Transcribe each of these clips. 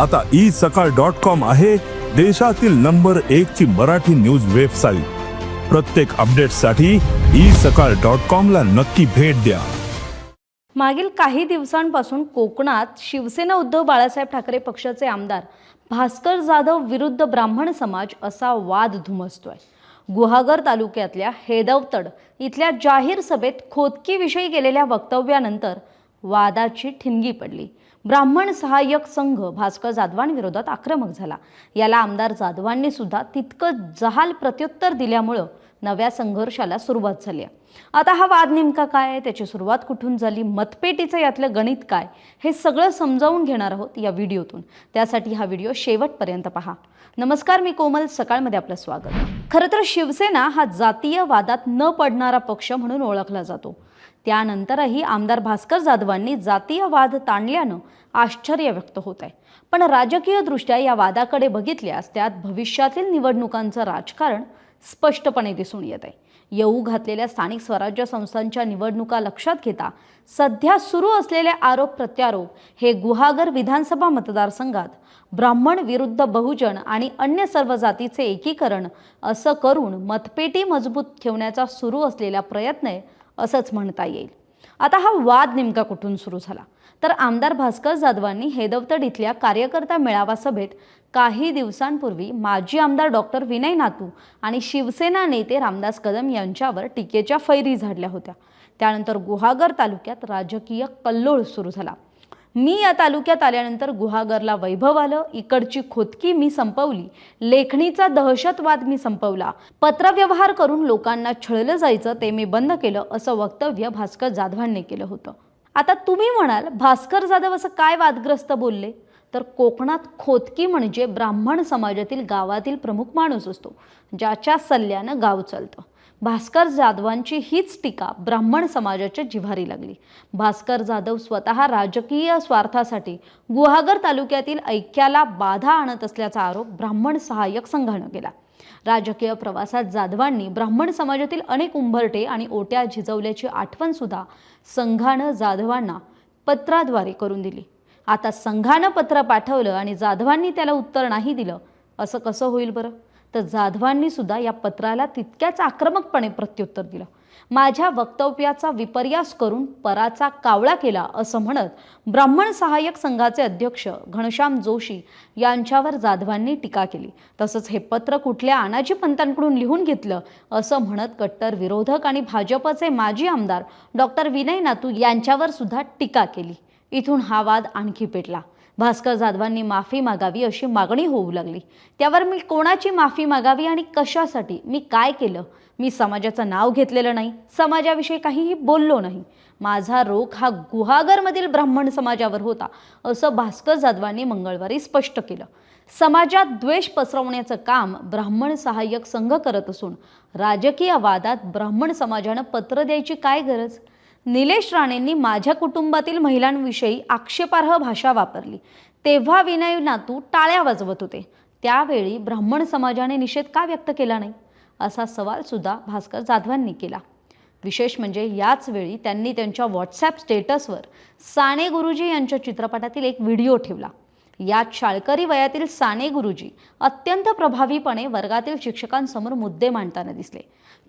आता ई सकाळ dot com आहे देशातील नंबर एक ची मराठी न्यूज वेबसाईट. प्रत्येक अपडेटसाठी ई सकाळ डॉट कॉम ला नक्की भेट द्या. मागील काही दिवसांपासून कोकणात शिवसेना उद्धव बाळासाहेब ठाकरे पक्षाचे आमदार भास्कर जाधव विरुद्ध ब्राह्मण समाज असा वाद धुमसतोय. गुहागर तालुक्यातल्या हेदवतड इथल्या जाहीर सभेत खोदकीविषयी केलेल्या वक्तव्यानंतर वादाची ठिणगी पडली. ब्राह्मण सहाय्यक संघ भास्कर जाधवांविरोधात आक्रमक झाला. याला आमदार जाधवांनी सुद्धा तितकं जहाल प्रत्युत्तर दिल्यामुळं नव्या संघर्षाला सुरुवात झाली आहे. आता हा वाद नेमका काय आहे? त्याची सुरुवात कुठून झाली? मतपेटीचं यातलं गणित काय? हे सगळं समजावून घेणार आहोत या व्हिडिओतून. त्यासाठी हा व्हिडिओ शेवटपर्यंत पहा. नमस्कार मी कोमल. सकाळमध्ये आपलं स्वागत. खरं तर शिवसेना हा जातीय वादात न पडणारा पक्ष म्हणून ओळखला जातो. त्यानंतरही आमदार भास्कर जाधवांनी जातीय वाद ताणल्यानं आश्चर्य व्यक्त होत आहे पण राजकीयदृष्ट्या या वादाकडे बघितल्यास त्यात भविष्यातील निवडणुकांचं राजकारण स्पष्टपणे दिसून येत आहे येऊ घातलेल्या स्थानिक स्वराज्य संस्थांच्या निवडणुका लक्षात घेता सध्या सुरू असलेले आरोप प्रत्यारोप हे गुहागर विधानसभा मतदारसंघात ब्राह्मण विरुद्ध बहुजन आणि अन्य सर्व जातीचे एकीकरण असं करून मतपेटी मजबूत ठेवण्याचा सुरू असलेला प्रयत्न आहे असंच म्हणता येईल. आता हा वाद नेमका कुठून सुरू झाला? तर आमदार भास्कर जाधवांनी हेदवतड इथल्या कार्यकर्ता मेळावा सभेत काही दिवसांपूर्वी माजी आमदार डॉक्टर विनय नातू आणि शिवसेना नेते रामदास कदम यांच्यावर टीकेच्या फैरी झाडल्या होत्या. त्यानंतर गुहागर तालुक्यात राजकीय कल्लोळ सुरू झाला. मी या तालुक्यात आल्यानंतर गुहागरला वैभव आलं इकडची खोदकी मी संपवली लेखणीचा दहशतवाद मी संपवला. पत्रव्यवहार करून लोकांना छळलं जायचं ते मी बंद केलं असं वक्तव्य भास्कर जाधवांनी केलं होतं. आता तुम्ही म्हणाल भास्कर जाधव असं काय वादग्रस्त बोलले? तर कोकणात खोदकी म्हणजे ब्राह्मण समाजातील गावातील प्रमुख माणूस असतो ज्याच्या सल्ल्यानं गाव चालतं. भास्कर जाधवांची हीच टीका ब्राह्मण समाजाच्या जिव्हारी लागली. भास्कर जाधव स्वतः राजकीय स्वार्थासाठी गुहागर तालुक्यातील ऐक्याला बाधा आणत असल्याचा आरोप ब्राह्मण सहाय्यक संघानं केला. राजकीय प्रवासात जाधवांनी ब्राह्मण समाजातील अनेक उंबरटे आणि ओट्या झिजवल्याची आठवण सुद्धा संघानं जाधवांना पत्राद्वारे करून दिली. आता संघानं पत्र पाठवलं आणि जाधवांनी त्याला उत्तर नाही दिलं असं कसं होईल बरं? तर जाधवांनी सुद्धा या पत्राला तितक्याच आक्रमकपणे प्रत्युत्तर दिलं. माझ्या वक्तव्याचा विपर्यास करून पराचा कावळा केला असं म्हणत ब्राह्मण सहाय्यक संघाचे अध्यक्ष घनश्याम जोशी यांच्यावर जाधवांनी टीका केली. तसंच हे पत्र कुठल्या अनाजी पंतांकडून लिहून घेतलं असं म्हणत कट्टर विरोधक आणि भाजपचे माजी आमदार डॉक्टर विनय नातू यांच्यावर सुद्धा टीका केली. इथून हा वाद आणखी पेटला. भास्कर जाधवांनी माफी मागावी अशी मागणी होऊ लागली. त्यावर मी कोणाची माफी मागावी आणि कशासाठी? मी काय केलं? मी समाजाचं नाव घेतलेलं नाही. समाजाविषयी काहीही बोललो नाही. माझा रोख हा गुहागरमधील ब्राह्मण समाजावर होता असं भास्कर जाधवांनी मंगळवारी स्पष्ट केलं. समाजात द्वेष पसरवण्याचं काम ब्राह्मण सहाय्यक संघ करत असून राजकीय वादात ब्राह्मण समाजानं पत्र द्यायची काय गरज? निलेश राणेंनी माझ्या कुटुंबातील महिलांविषयी आक्षेपार्ह भाषा वापरली. तेव्हा विनय नातू टाळ्या वाजवत होते. त्यावेळी ब्राह्मण समाजाने निषेध का व्यक्त केला नाही? असा सवाल सुद्धा भास्कर जाधवांनी केला. विशेष म्हणजे याच वेळी त्यांनी त्यांच्या व्हॉट्सॲप स्टेटसवर साने गुरुजी यांच्या चित्रपटातील एक व्हिडिओ ठेवला. यात शाळकरी वयातील साने गुरुजी अत्यंत प्रभावीपणे वर्गातील शिक्षकांसमोर मुद्दे मांडताना दिसले.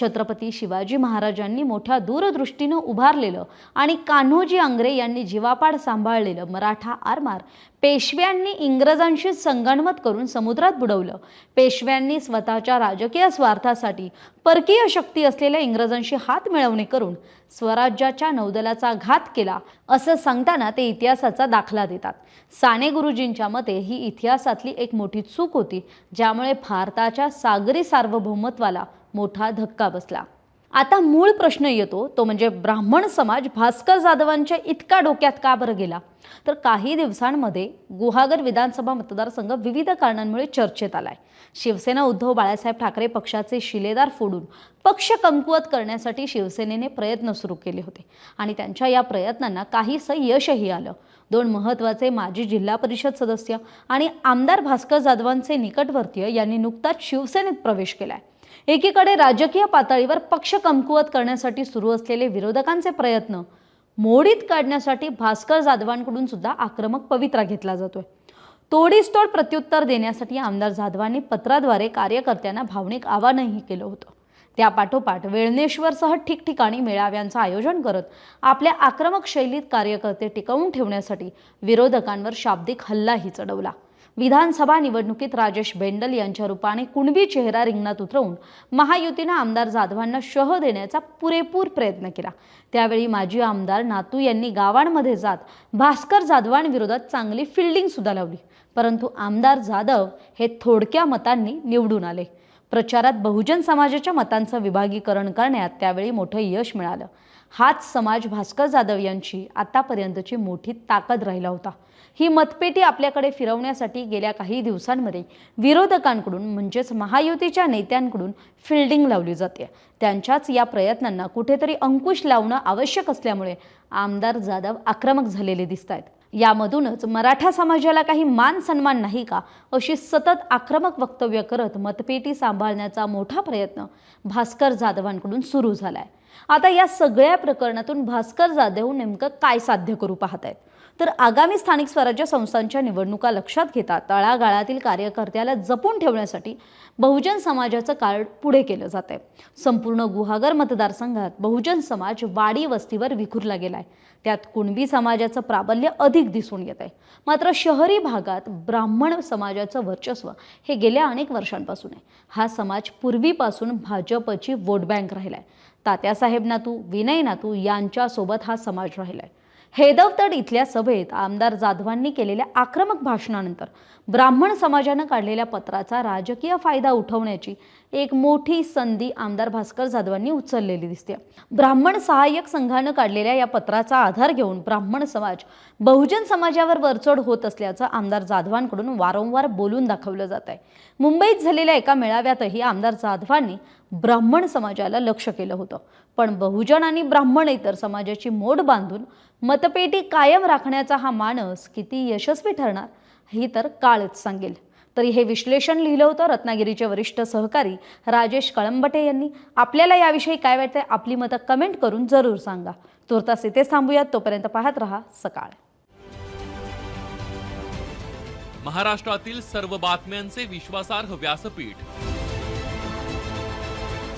छत्रपती शिवाजी महाराजांनी मोठ्या दूरदृष्टीनं उभारलेलं आणि कान्होजी आंग्रे यांनी जीवापाड सांभाळलेलं मराठा आरमार पेशव्यांनी इंग्रजांशी संगणमत करून समुद्रात बुडवलं. पेशव्यांनी स्वतःच्या राजकीय स्वार्थासाठी परकीय शक्ती असलेल्या इंग्रजांशी हात मिळवणे करून स्वराज्याच्या नौदलाचा घात केला असं सांगताना ते इतिहासाचा दाखला देतात. साने गुरुजींच्या मते ही इतिहासातली एक मोठी चूक होती ज्यामुळे भारताच्या सागरी सार्वभौमत्वाला मोठा धक्का बसला. आता मूळ प्रश्न येतो तो म्हणजे ब्राह्मण समाज भास्कर जाधवांच्या इतका डोक्यात का बरं गेला? तर काही दिवसांमध्ये गुहागर विधानसभा मतदारसंघ विविध कारणांमुळे चर्चेत आलाय. शिवसेना उद्धव बाळासाहेब ठाकरे पक्षाचे शिलेदार फोडून पक्ष कमकुवत करण्यासाठी शिवसेनेने प्रयत्न सुरू केले होते. आणि त्यांच्या या प्रयत्नांना काहीसं यशही आलं. दोन महत्त्वाचे माजी जिल्हा परिषद सदस्य आणि आमदार भास्कर जाधवांचे निकटवर्तीय यांनी नुकताच शिवसेनेत प्रवेश केलाय. एकीकडे राजकीय पातळीवर पक्ष कमकुवत करण्यासाठी सुरू असलेले विरोधकांचे प्रयत्न मोडीत काढण्यासाठी भास्कर जाधवांकडून सुद्धा आक्रमक पवित्रा घेतला जातोय. तोडीसतोड प्रत्युत्तर देण्यासाठी आमदार जाधवांनी पत्राद्वारे कार्यकर्त्यांना भावनिक आवाहनही केलं होतं. त्यापाठोपाठ वेळनेश्वरसह ठिकठिकाणी मेळाव्यांचं आयोजन करत आपल्या आक्रमक शैलीत कार्यकर्ते टिकवून ठेवण्यासाठी विरोधकांवर शाब्दिक हल्लाही चढवला. विधानसभा निवडणुकीत राजेश बेंडल यांच्या रूपाने कुणबी चेहरा रिंगणात उतरवून महायुतीनं आमदार जाधवांना शह देण्याचा पुरेपूर प्रयत्न केला. त्यावेळी माजी आमदार नातू यांनी गावांमध्ये जात भास्कर जाधवांविरोधात चांगली फिल्डिंग सुद्धा लावली. परंतु आमदार जाधव हे थोडक्या मतांनी निवडून आले. प्रचारात बहुजन समाजाच्या मतांचं विभागीकरण करण्यात त्यावेळी मोठं यश मिळालं. हाच समाज भास्कर जाधव यांची आतापर्यंतची मोठी ताकद राहिला होता. ही मतपेटी आपल्याकडे फिरवण्यासाठी गेल्या काही दिवसांमध्ये विरोधकांकडून म्हणजेच महायुतीच्या नेत्यांकडून फिल्डिंग लावली जाते. त्यांच्याच या प्रयत्नांना कुठेतरी अंकुश लावणं आवश्यक असल्यामुळे आमदार जाधव आक्रमक झालेले दिसत आहेत यामधूनच मराठा समाजाला काही मान सन्मान नाही का अशी सतत आक्रमक वक्तव्य करत मतपेटी सांभाळण्याचा मोठा प्रयत्न भास्कर जाधवांकडून सुरू झालाय. आता या सगळ्या प्रकरणातून भास्कर जाधव नेमकं काय साध्य करू पाहत आहेत तर आगामी स्थानिक स्वराज्य संस्थांच्या निवडणुका लक्षात घेता तळागाळातील कार्यकर्त्याला जपून ठेवण्यासाठी बहुजन समाजाचं कार्ड पुढे केलं जात आहे संपूर्ण गुहागर मतदारसंघात बहुजन समाज वाडी वस्तीवर विखुरला गेलाय. त्यात कुणबी समाजाचं प्राबल्य अधिक दिसून येत आहे मात्र शहरी भागात ब्राह्मण समाजाचं वर्चस्व हे गेल्या अनेक वर्षांपासून आहे. हा समाज पूर्वीपासून भाजपची वोट बँक राहिलाय. तात्यासाहेब नातू विनय नातू यांच्यासोबत हा समाज राहिलाय. हेदवतड इथल्या सभेत आमदार जाधवांनी केलेल्या आक्रमक भाषणानंतर ब्राह्मण समाजानं काढलेल्या पत्राचा राजकीय फायदा उठवण्याची एक मोठी संधी आमदार भास्कर जाधवांनी उचललेली दिसते. ब्राह्मण सहाय्यक संघानं काढलेल्या या पत्राचा आधार घेऊन ब्राह्मण समाज बहुजन समाजावर वरचढ होत असल्याचं आमदार जाधवांकडून वारंवार बोलून दाखवलं जात आहे मुंबईत झालेल्या एका मेळाव्यातही आमदार जाधवांनी ब्राह्मण समाजाला लक्ष केलं होतं. पण बहुजन आणि ब्राह्मण इतर समाजाची मोड बांधून मतपेटी कायम राखण्याचा हा मानस किती यशस्वी ठरणार ही तर काळच सांगेल. तरी हे विश्लेषण लिहिलं होतं रत्नागिरीचे वरिष्ठ सहकारी राजेश कळंबटे यांनी. आपल्याला याविषयी काय वाटतंय आपली मतं कमेंट करून जरूर सांगा. तुर्तास इथेच थांबूयात तोपर्यंत पाहत रहा सकाळ. महाराष्ट्रातील सर्व बातम्यांचे विश्वासार्ह व्यासपीठ.